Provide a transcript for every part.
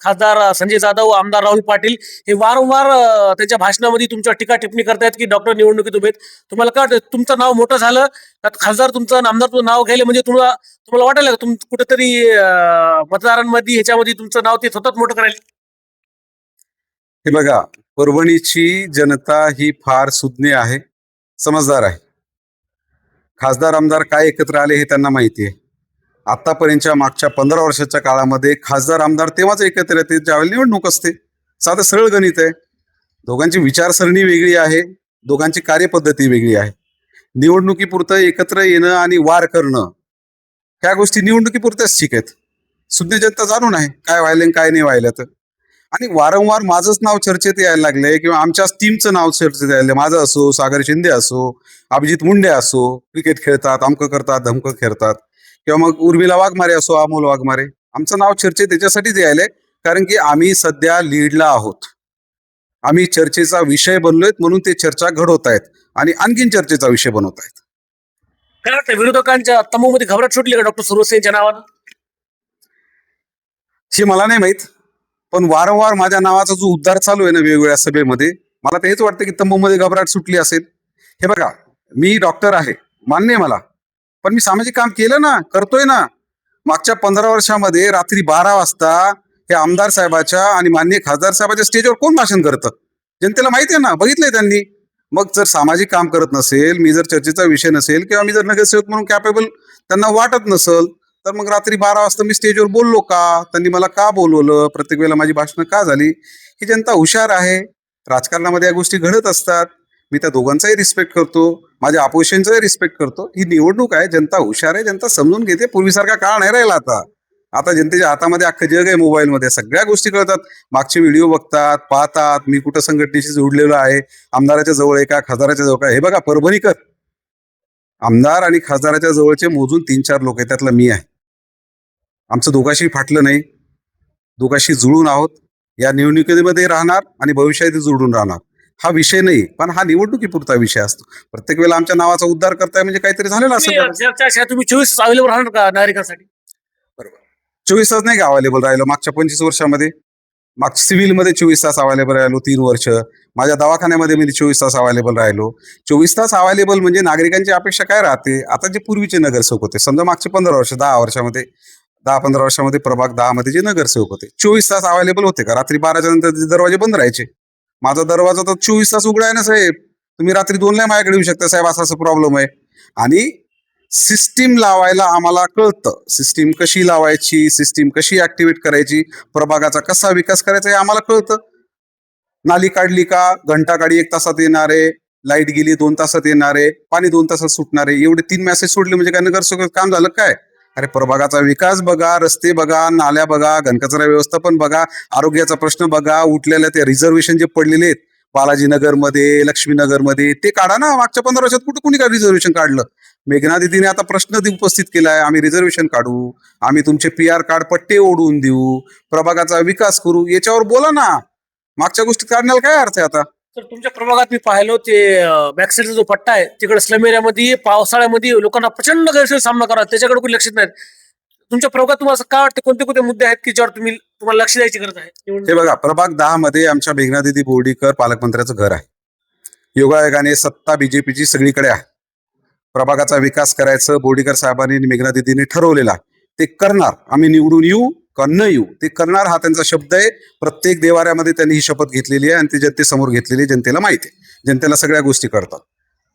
खासदार संजय जाधव आमदार राहुल पाटील हे वारंवार त्यांच्या भाषणामध्ये तुमच्या टीका टिप्पणी करतायत की डॉक्टर निवडणुकीत उभे तुम्हाला काय वाटतं तुमचं नाव मोठं झालं खासदार तुमचं आमदार तुमचं नाव घ्यायला म्हणजे तुम्हाला तुम्हाला वाटायला तुम कुठेतरी मतदारांमध्ये ह्याच्यामध्ये तुमचं नाव ते सतत मोठं करायला? हे बघा परभणीची जनता ही फार सुज्ञ आहे समजदार आहे. खासदार आमदार काय एकत्र आले हे त्यांना माहिती आहे. आतापर्यंतच्या मागच्या पंधरा वर्षाच्या काळामध्ये खासदार आमदार तेव्हाच एकत्र येते ज्यावेळी निवडणूक असते. साधं सरळ गणित आहे. दोघांची विचारसरणी वेगळी आहे. दोघांची कार्यपद्धती वेगळी आहे. निवडणुकीपुरतं एकत्र येणं आणि वार करणं ह्या गोष्टी निवडणुकीपुरत्याच ठीक आहेत. सुज्ञ जनता जाणून आहे काय व्हायलं काय नाही व्हायलं तर. आणि वारंवार माझंच नाव चर्चेत यायला लागलंय किंवा आमच्याच टीमचं नाव चर्चेत यायला माझं असो सागर शिंदे असो अभिजित मुंडे असो क्रिकेट खेळतात अमकं करतात धमकं खेळतात. किंवा मग उर्मिला वाघमारे असो अमोल वाघमारे आमचं नाव चर्चेत त्याच्यासाठीच यायलंय कारण की आम्ही सध्या लीडला आहोत. आम्ही चर्चेचा विषय बनलोय म्हणून ते चर्चा घडवत आहेत आणि आणखीन चर्चेचा विषय बनवत आहेत. काय वाटतं विरोधकांच्या तमोमध्ये घबराट सुटली का डॉक्टर सुरवसे यांच्या नावानं? हे मला नाही माहीत पण वारंवार माझ्या नावाचा जो उद्धार चालू आहे ना वेगवेगळ्या सभेमध्ये मला तर हेच वाटतं की तंबूमध्ये घबराट सुटली असेल. हे बघा मी डॉक्टर आहे मान्य आहे मला पण मी सामाजिक काम केलं ना करतोय ना. मागच्या पंधरा वर्षामध्ये रात्री बारा वाजता हे आमदार साहेबाच्या आणि माननीय खासदार साहेबाच्या स्टेजवर कोण भाषण करतं? जनतेला माहिती आहे ना बघितलंय त्यांनी. मग जर सामाजिक काम करत नसेल मी जर चर्चेचा विषय नसेल किंवा मी जर नगरसेवक म्हणून कॅपेबल त्यांना वाटत नसेल तर मग रात्री बारा वाजता मी स्टेजवर बोललो का? त्यांनी मला का बोलवलं? प्रत्येक वेळेला माझी भाषणं का झाली? ही जनता हुशार आहे. राजकारणामध्ये या गोष्टी घडत असतात. मी त्या दोघांचाही रिस्पेक्ट करतो माझ्या अपोजिशनचाही रिस्पेक्ट करतो. ही निवडणूक आहे जनता हुशार आहे जनता समजून घेते पूर्वीसारखा काळ नाही राहिला आता. आता जनतेच्या हातामध्ये अख्खं जग आहे मोबाईलमध्ये सगळ्या गोष्टी कळतात. मागचे व्हिडिओ बघतात पाहतात मी कुठं संघटनेशी जोडलेलो आहे आमदाराच्या जवळ आहे का खासदाराच्या जवळ का? हे बघा परभणीकर. आमदार आणि खासदाराच्या जवळचे मोजून तीन चार लोक आहेत त्यातला मी आहे. आमचं दोघाशी फाटलं नाही. दोघाशी जुळून आहोत. या निवडणुकीमध्ये राहणार आणि भविष्यात जुळून राहणार. हा विषय नाही पण हा निवडणुकीपुरता विषय असतो. प्रत्येक वेळेला आमच्या नावाचा उद्धार करताय म्हणजे काहीतरी झालेलं असेल तुम्ही चोवीस तास अवेलेबल राहणार का नागरिकांसाठी? चोवीस तास नाही का अवेलेबल राहिलो मागच्या पंचवीस वर्षामध्ये? माग सिव्हिलमध्ये चोवीस तास अवेलेबल राहिलो तीन वर्ष. माझ्या दवाखान्यामध्ये मी चोवीस तास अवेलेबल राहिलो. चोवीस तास अवेलेबल म्हणजे नागरिकांची अपेक्षा काय राहते? आता जे पूर्वीचे नगरसेवक होते समजा मागचे पंधरा वर्ष दहा वर्षामध्ये दहा पंधरा वर्षामध्ये प्रभाग दहा मध्ये जे नगरसेवक होते चोवीस तास अवेलेबल होते का? रात्री बाराच्या नंतर दरवाजे बंद राहायचे. माझा दरवाजा तर चोवीस तास उघडा आहे ना साहेब. तुम्ही रात्री दोनला माझ्याकडे येऊ शकता साहेब. असा असा प्रॉब्लेम आहे. आणि सिस्टीम लावायला आम्हाला कळतं. सिस्टीम कशी लावायची? सिस्टीम कशी ऍक्टिव्हेट करायची? प्रभागाचा कसा विकास करायचा हे आम्हाला कळतं. नाली काढली का? घंटा काढी एक तासात येणार आहे. लाइट गेली दोन तासात येणारे पाणी दोन तासात सुटणारे एवढे तीन मेसेज सोडले म्हणजे काय नगरसेवक काम झालं काय? अरे प्रभागाचा विकास बघा रस्ते बघा नाल्या बघा घनकचरा व्यवस्थापन बघा आरोग्याचा प्रश्न बघा उठलेल्या ते रिझर्वेशन जे पडलेले आहेत बालाजीनगरमध्ये लक्ष्मीनगरमध्ये ते काढा ना मागच्या पंधरा वर्षात कुठं कुणी काय रिझर्वेशन काढलं? मेघना दिदीने आता प्रश्न उपस्थित उपस्थित केलाय आम्ही रिझर्वेशन काढू आम्ही तुमचे पी आर कार्ड पट्टे ओढून देऊ प्रभागाचा विकास करू याच्यावर बोला ना. मागच्या गोष्टीत काढण्याला काय अर्थ आहे आता? तर तुमच्या प्रभागात मी पाहिलो ते बॅकसाईडचा जो पट्टा आहे तिकडे स्लम एरियामध्ये पावसाळ्यामध्ये लोकांना प्रचंड गैरसोय सामना करा त्याच्याकडे कोणी लक्षात नाही. तुमच्या प्रभागात तुम्हाला असं काय वाटतं कोणते कोणते मुद्दे आहेत की ज्यावर तुम्ही तुम्हाला लक्ष द्यायची गरज आहे? हे बघा प्रभाग दहा मध्ये आमच्या मेघना दिदी बोर्डीकर पालकमंत्र्याचं घर आहे. योगायोगाने सत्ता बीजेपीची सगळीकडे आहे. प्रभागाचा विकास करायचं बोर्डीकर साहेबांनी मेघना दिदीने ठरवलेला ते करणार. आम्ही निवडून येऊ कन्नयू न येऊ ते करणार हा त्यांचा शब्द आहे. प्रत्येक देवाऱ्यामध्ये त्यांनी ही शपथ घेतलेली आहे आणि ती जनतेसमोर घेतलेली आहे जनतेला माहिती आहे. जनतेला सगळ्या गोष्टी करतात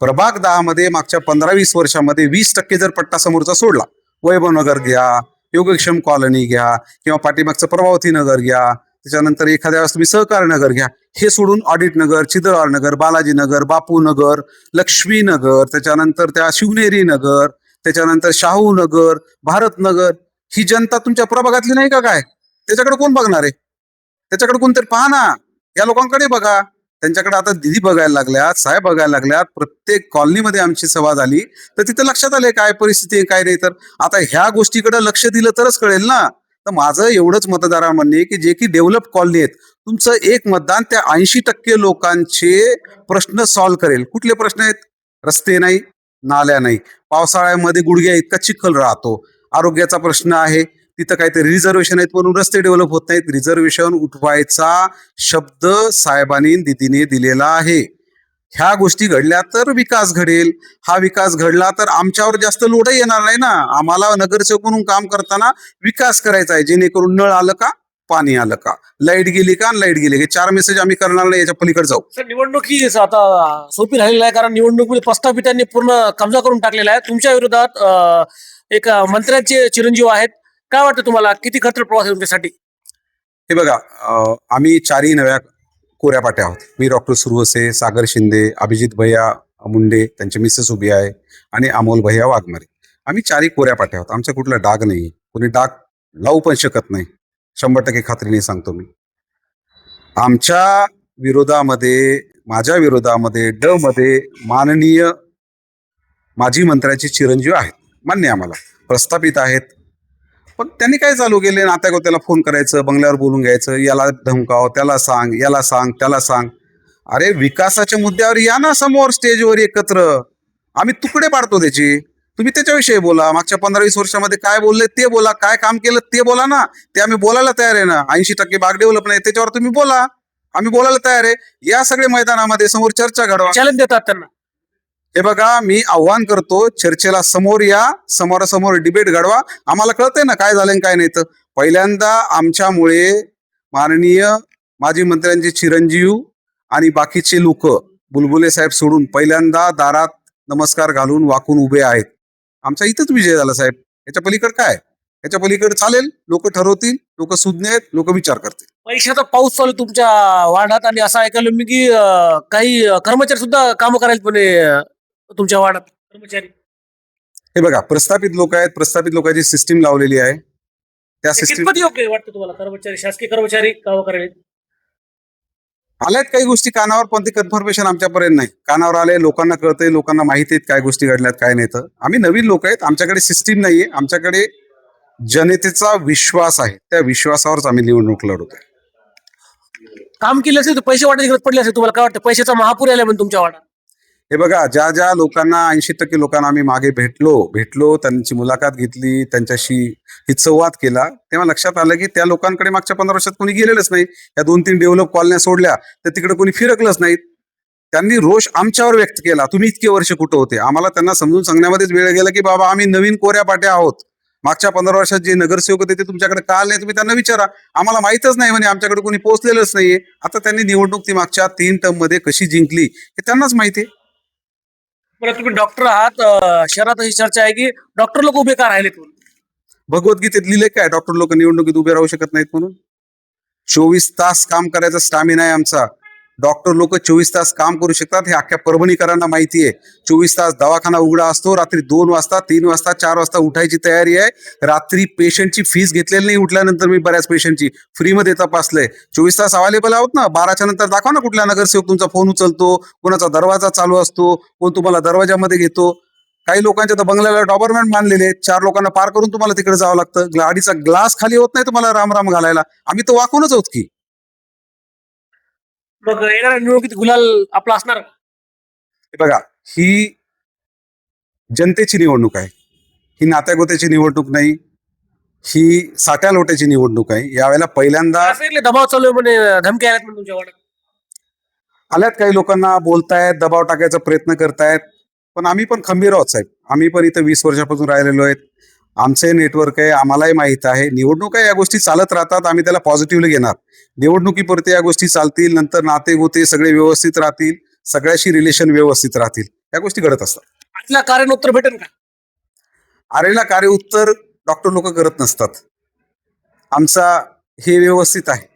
प्रभाग दहा मध्ये मागच्या पंधरा वीस वर्षामध्ये वीस टक्के जर पट्टा समोरचा सोडला वैभवनगर घ्या योगक्षम कॉलनी घ्या किंवा पाठीमागचं प्रभावती नगर घ्या त्याच्यानंतर एखाद्या वेळेस तुम्ही सहकार नगर घ्या हे सोडून ऑडिट नगर चिदळवार नगर बालाजी नगर बापू नगर लक्ष्मी नगर त्याच्यानंतर त्या शिवनेरी नगर त्याच्यानंतर शाहू नगर भारत नगर ही जनता तुमच्या प्रभागातली नाही का काय? त्याच्याकडे कोण बघणार आहे? त्याच्याकडे कोणतरी पहा ना. या लोकांकडे बघा. त्यांच्याकडे आता दिदी बघायला लागल्यात साहेब बघायला लागल्यात. प्रत्येक कॉलनीमध्ये आमची सभा झाली. तर तिथे लक्षात आले काय परिस्थिती आहे काय नाही. तर आता ह्या गोष्टीकडे लक्ष दिलं तरच कळेल ना. तर माझं एवढंच मतदारा म्हणणे की जे की डेव्हलप कॉलनी आहेत तुमचं एक मतदान त्या ऐंशी टक्के लोकांचे प्रश्न सॉल्व्ह करेल. कुठले प्रश्न आहेत? रस्ते नाही नाल्या नाही. पावसाळ्यामध्ये गुडघ्या इतका चिखल राहतो. आरोग्याचा प्रश्न आहे. तिथं काहीतरी रिझर्वेशन आहेत म्हणून रस्ते डेव्हलप होत नाहीत. रिझर्वेशन उठवायचा शब्द साहेबांनी दिदीने दिलेला आहे. ह्या गोष्टी घडल्या तर विकास घडेल. हा विकास घडला तर आमच्यावर जास्त लोडही येणार नाही ना. आम्हाला नगरसेवक म्हणून काम करताना विकास करायचा आहे. जेणेकरून नळ आलं का पाणी आलं का? लाइट गेली का लाइट गेली हे चार मेसेज आम्ही करणार नाही याच्या पलीकडे जाऊ. सर निवडणुकी आता सोपी राहिलेली आहे कारण निवडणुकीमध्ये प्रस्थापितांनी पूर्ण कब्जा करून टाकलेला आहे. तुमच्या विरोधात एक मंत्र्यांचे चिरंजीव आहेत. काय वाटतं तुम्हाला? किती खर्च प्रवास आहे तुमच्यासाठी? हे बघा आम्ही चारही नव्या कोऱ्या पाट्या आहोत. मी डॉक्टर सुरवसे सागर शिंदे अभिजित भैया मुंडे त्यांचे मिसेस उभी आहे आणि अमोल भैया वाघमारे. आम्ही चारही कोऱ्या पाट्या आहोत. आमचा कुठला डाग नाही. कोणी डाग लावू पण शकत नाही. शंभर टक्के खात्रीने सांगतो मी. आमच्या विरोधामध्ये माझ्या विरोधामध्ये ड मध्ये माननीय माजी मंत्र्याचे चिरंजीव आहेत. मान्य आम्हाला. प्रस्थापित आहेत. पण त्यांनी काय चालू केले? नात्यागोत्याला फोन करायचं बंगल्यावर बोलून घ्यायचं याला धमकाव त्याला सांग याला सांग त्याला सांग. अरे विकासाच्या मुद्द्यावर या ना समोर स्टेजवर एकत्र. आम्ही तुकडे पाडतो त्याचे. तुम्ही त्याच्याविषयी बोला. मागच्या पंधरा वीस वर्षामध्ये काय बोलले ते बोला. काय काम केलं ते बोला ना. ते आम्ही बोलायला तयार आहे ना. ऐंशी टक्के बाग डेव्हलप नाही त्याच्यावर तुम्ही बोला. आम्ही बोलायला तयार आहे. या सगळ्या मैदानामध्ये समोर चर्चा घडवा. चॅलेंज देतात त्यांना. हे बघा मी आव्हान करतो चर्चेला समोर या समोरासमोर डिबेट घडवा. आम्हाला कळतंय ना काय झालं काय नाही तर. पहिल्यांदा आमच्यामुळे माननीय माजी मंत्र्यांचे चिरंजीव आणि बाकीचे लोक बुलबुले साहेब सोडून पहिल्यांदा दारात नमस्कार घालून वाकून उभे आहेत. आमचा इथंच विजय झाला साहेब. याच्या पलीकडे काय? याच्या पलीकडे चालेल. लोक ठरवतील लोक सुज्ञ आहेत लोक विचार करतील. परीक्षेचा पाऊस चालू तुमच्या वार्डात आणि असं ऐकलं मी की काही कर्मचारी सुद्धा कामं करायला पण तुमच्या वार्डात कर्मचारी? हे बघा प्रस्थापित लोक आहेत प्रस्थापित लोकांची सिस्टीम लावलेली आहे. त्या हे सिस्टीम कितपत योग्य वाटतं तुम्हाला? कर्मचारी शासकीय कर्मचारी कामं करायला आल्यात काही गोष्टी कानावर पण ते कन्फर्मेशन आमच्यापर्यंत नाही. कानावर आले लोकांना कळतंय लोकांना माहिती आहेत काय गोष्टी घडल्यात काय नाही तर. आम्ही नवीन लोक आहेत आमच्याकडे सिस्टीम नाहीये. आमच्याकडे जनतेचा विश्वास आहे. त्या विश्वासावरच आम्ही निवडणूक लढवतोय. काम केले असेल तर पैसे वाटायची गरज पडली असेल तुम्हाला. काय वाटतं? पैशाचा महापूर आला म्हणजे तुमच्या वार्डात. हे बघा ज्या ज्या लोकांना ऐंशी टक्के लोकांना आम्ही मागे भेटलो भेटलो त्यांची मुलाखत घेतली त्यांच्याशी हित संवाद केला तेव्हा लक्षात आलं की त्या लोकांकडे मागच्या पंधरा वर्षात कोणी गेलेलंच नाही. या दोन तीन डेव्हलप कॉलन्या सोडल्या तर तिकडे कोणी फिरकलंच नाहीत. त्यांनी रोष आमच्यावर व्यक्त केला तुम्ही इतके वर्ष कुठं होते? आम्हाला त्यांना समजून सांगण्यामध्येच वेळ गेला की बाबा आम्ही नवीन कोऱ्या पाट्या आहोत. मागच्या पंधरा वर्षात जे नगरसेवक होते ते तुमच्याकडे का आले नाही तुम्ही त्यांना विचारा. आम्हाला माहितच नाही म्हणे आमच्याकडे कोणी पोहोचलेलंच नाहीये. आता त्यांनी निवडणूक ती मागच्या तीन टर्ममध्ये कशी जिंकली हे त्यांनाच माहिती आहे. बरं तुम्ही डॉक्टर आहात अं, शहरात अशी चर्चा आहे की डॉक्टर लोक उभे का राहिलेत म्हणून? भगवद्गीतेत लिहिले काय? डॉक्टर लोक निवडणुकीत उभे राहू शकत नाहीत म्हणून? चोवीस तास काम करायचा स्टॅमिना आहे आमचा. डॉक्टर लोक चोवीस तास काम करू शकतात. हे अख्ख्या परभणीकरांना माहिती आहे. चोवीस तास दवाखाना उघडा असतो. रात्री दोन वाजता तीन वाजता चार वाजता उठायची तयारी आहे. रात्री पेशंटची फीस घेतलेली नाही. उठल्यानंतर मी बऱ्याच पेशंटची फ्रीमध्ये तपासलंय. चोवीस तास अवेलेबल आहोत ना? बाराच्या नंतर दाखवा ना कुठल्या नगरसेवक तुमचा फोन उचलतो कोणाचा दरवाजा चालू असतो कोण तुम्हाला दरवाजामध्ये घेतो. काही लोकांच्या तर बंगल्याला डॉबरमॅन मानलेले चार लोकांना पार करून तुम्हाला तिकडे जावं लागतं. गाडीचा ग्लास खाली होत नाही तुम्हाला राम राम घालायला. आम्ही तर वाकूनच आहोत की. मग येणाऱ्या निवडणुकीत गुलाल आपला असणार? हे बघा ही जनतेची निवडणूक आहे. ही नात्यागोत्याची निवडणूक नाही. ही साट्या लोट्याची निवडणूक आहे. यावेळेला पहिल्यांदा असं दबाव चालू आहे म्हणे धमकी आल्यात म्हणे तुमच्या वार्डात आल्यात काही लोकांना बोलतायत दबाव टाकायचा प्रयत्न करतायत. पण आम्ही पण खंबीर आहोत साहेब. आम्ही पण इथं वीस वर्षापासून राहिलेलो आहेत. आमचे नेटवर्क आहे आम्हालाही माहीत आहे. निवडणुका या गोष्टी चालत राहतात आम्ही त्याला पॉझिटिव्हली घेणार. निवडणुकीपुरते या गोष्टी चालतील नंतर नाते गोते सगळे व्यवस्थित राहतील सगळ्याशी रिलेशन व्यवस्थित राहतील. या गोष्टी घडत असतात. कार्यानं उत्तर भेटेल का? आरेला कार्य उत्तर डॉक्टर लोक करत नसतात. आमचा हे व्यवस्थित आहे.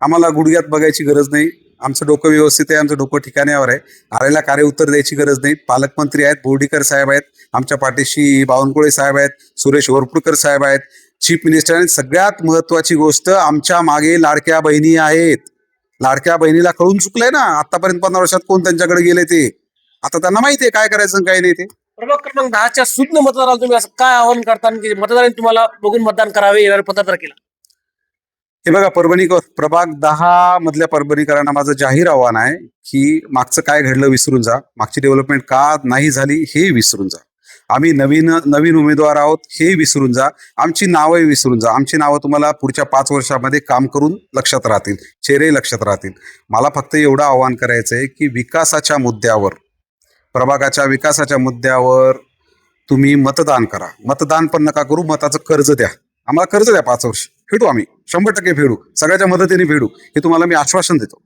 आम्हाला गुडघ्यात बघायची गरज नाही. आमचं डोकं व्यवस्थित आहे आमचं डोकं ठिकाण्यावर आहे. आरेला कार्य उत्तर द्यायची गरज नाही. पालकमंत्री आहेत बोर्डीकर साहेब आहेत आमच्या पाठीशी बावनकुळे साहेब आहेत सुरेश वरपुडकर साहेब आहेत. चीफ मिनिस्टर आणि सगळ्यात महत्वाची गोष्ट आमच्या मागे लाडक्या बहिणी आहेत. लाडक्या बहिणीला कळून चुकलंय ना आतापर्यंत पंधरा वर्षात कोण त्यांच्याकडे गेले ते? आता त्यांना माहितीये काय करायचं काय नाही ते. प्रभाग क्रमांक दहाच्या सुज्ञ मतदाराला तुम्ही असं काय आवाहन करता की मतदारांनी तुम्हाला बघून मतदान करावे येणाऱ्या पत्रकाला हे बघा परभणीकर प्रभाग दहा मधल्या परभणीकरांना माझं जाहीर आव्हान आहे की मागचं काय घडलं विसरून जा. मागची डेव्हलपमेंट का नाही झाली हे विसरून जा. आम्ही नवीन नवीन उमेदवार आहोत हे विसरून जा. आमची नावंही विसरून जा. आमची नावं तुम्हाला पुढच्या पाच वर्षामध्ये काम करून लक्षात राहतील चेहरे लक्षात राहतील. मला फक्त एवढं आव्हान करायचं आहे की विकासाच्या मुद्द्यावर प्रभागाच्या विकासाच्या मुद्द्यावर तुम्ही मतदान करा. मतदान पण नका करू मताचं कर्ज द्या. आम्हाला कर्ज द्या पाच वर्ष. फेडू आम्ही. शंभर टक्के फेडू. सगळ्याच्या मदतीने फेडू. हे तुम्हाला मी आश्वासन देतो.